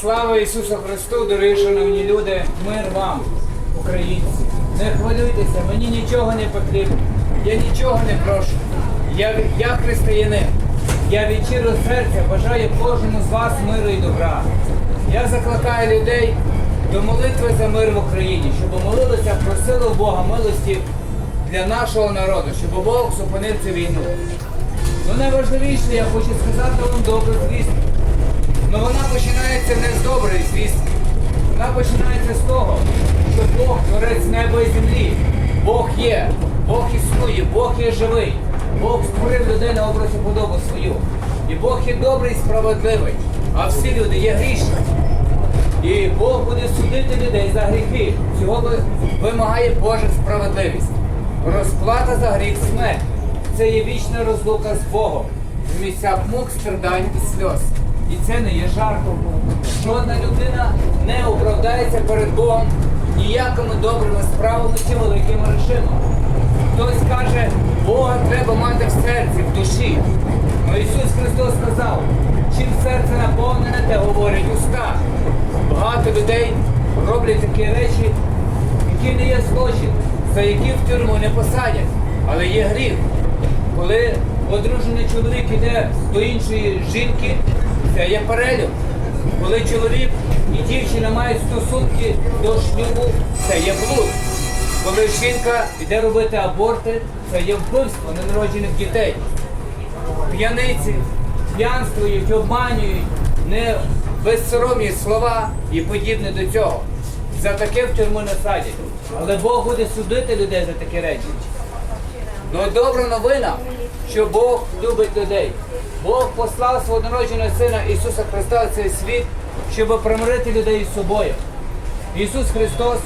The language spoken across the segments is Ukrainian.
Слава Ісусу Христу, дорогі шановні люди, мир вам, українці. Не хвилюйтеся, мені нічого не потрібно. Я нічого не прошу. Я, я християнин. Я від щирого серця бажаю кожному з вас миру і добра. Я закликаю людей до молитви за мир в Україні, щоб молилися, просили у Бога милості для нашого народу, щоб Бог зупинив цю війну. Ну найважливіше, я хочу сказати вам добру звістку. Ну вона починається не з доброї звістки. Вона починається з того, що Бог творець неба і землі. Бог є, Бог існує, Бог є живий. Бог створив людей на образ і подобу свою. І Бог є добрий і справедливий, а всі люди є грішні. І Бог буде судити людей за гріхи. Цього вимагає Божа справедливість. Розплата за гріх смерть. Це є вічна розлука з Богом. В місцях мук, страдань і сльоз. І це не є жартом. Жодна людина не оправдається перед Богом ніякими добрими справами чи великими грошима. Хтось каже, Бога треба мати в серці, в душі. Но Ісус Христос сказав, чим серце наповнене, те говорять уста. Багато людей роблять такі речі, які не є злочин, за які в тюрму не посадять, але є гріх. Коли одружений чоловік іде до іншої жінки, це є перелюб. Коли чоловік і дівчина мають стосунки до шлюбу, це є блуд. Коли жінка йде робити аборти, це є вбивство ненароджених дітей. П'яниці п'янствують, обманюють, не безсоромні слова і подібне до цього. За таке в тюрму не садять. Але Бог буде судити людей за такі речі. Ну добра новина, що Бог любить людей. Бог послав свого народженого Сина Ісуса Христа в цей світ, щоб примирити людей з собою. Ісус Христос,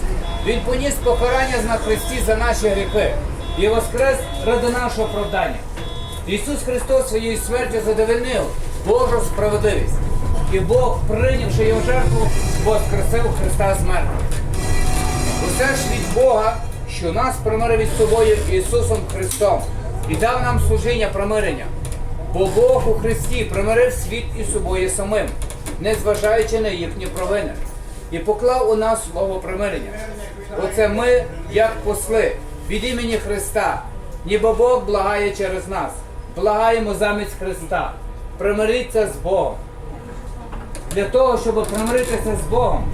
Він поніс покарання на Христі за наші гріхи і воскрес ради нашого оправдання. Ісус Христос своєю смертю задовольнив Божу справедливість. І Бог, прийнявши його жертву, воскресив Христа з мертвих. Усе ж від Бога, що нас примирив із собою Ісусом Христом і дав нам служіння примирення. Бо Бог у Христі примирив світ із собою самим, незважаючи на їхні провини, і поклав у нас слово примирення. Оце ми, як посли, від імені Христа, ніби Бог благає через нас. Благаємо замість Христа. Примиріться з Богом. Для того, щоб примиритися з Богом,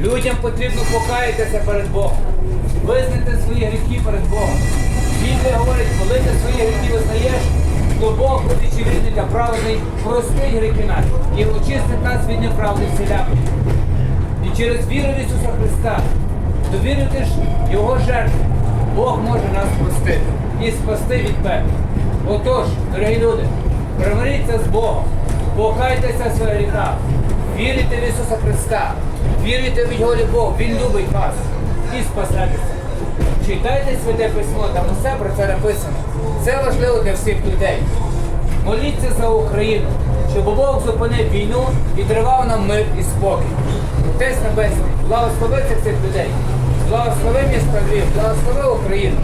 людям потрібно покаятися перед Богом, визнати свої гріхи перед Богом. Біблія говорить, коли ти свої гріхи визнаєш, то Бог вільний та праведний, простить гріхи наші і очистить нас від неправди всілякої. І через віру в Ісуса Христа, довірити ж Його жертву, Бог може нас простити і спасти від пекла. Отож, дорогі люди, примиріться з Богом, покайтеся своїх гріхах, вірите в Ісуса Христа, вірите в Його любов, Він любить вас і спасетеся. Читайте святе письмо, там усе про це написано. Це важливо для всіх людей. Моліться за Україну, щоб Бог зупинив війну і тривав нам мир і спокій. Отець Небесний, благослови цих людей, благослови місто Львів, благослови Україну,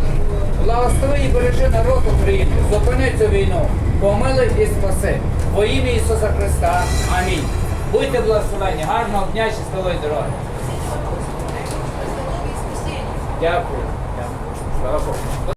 благослови і бережи народ України, зупини цю війну, помилуй і спаси. Во ім'я Ісуса Христа. Амінь. Будьте благословені, гарного дня, щасливої дороги. Дякую. Дякую. Слава Богу.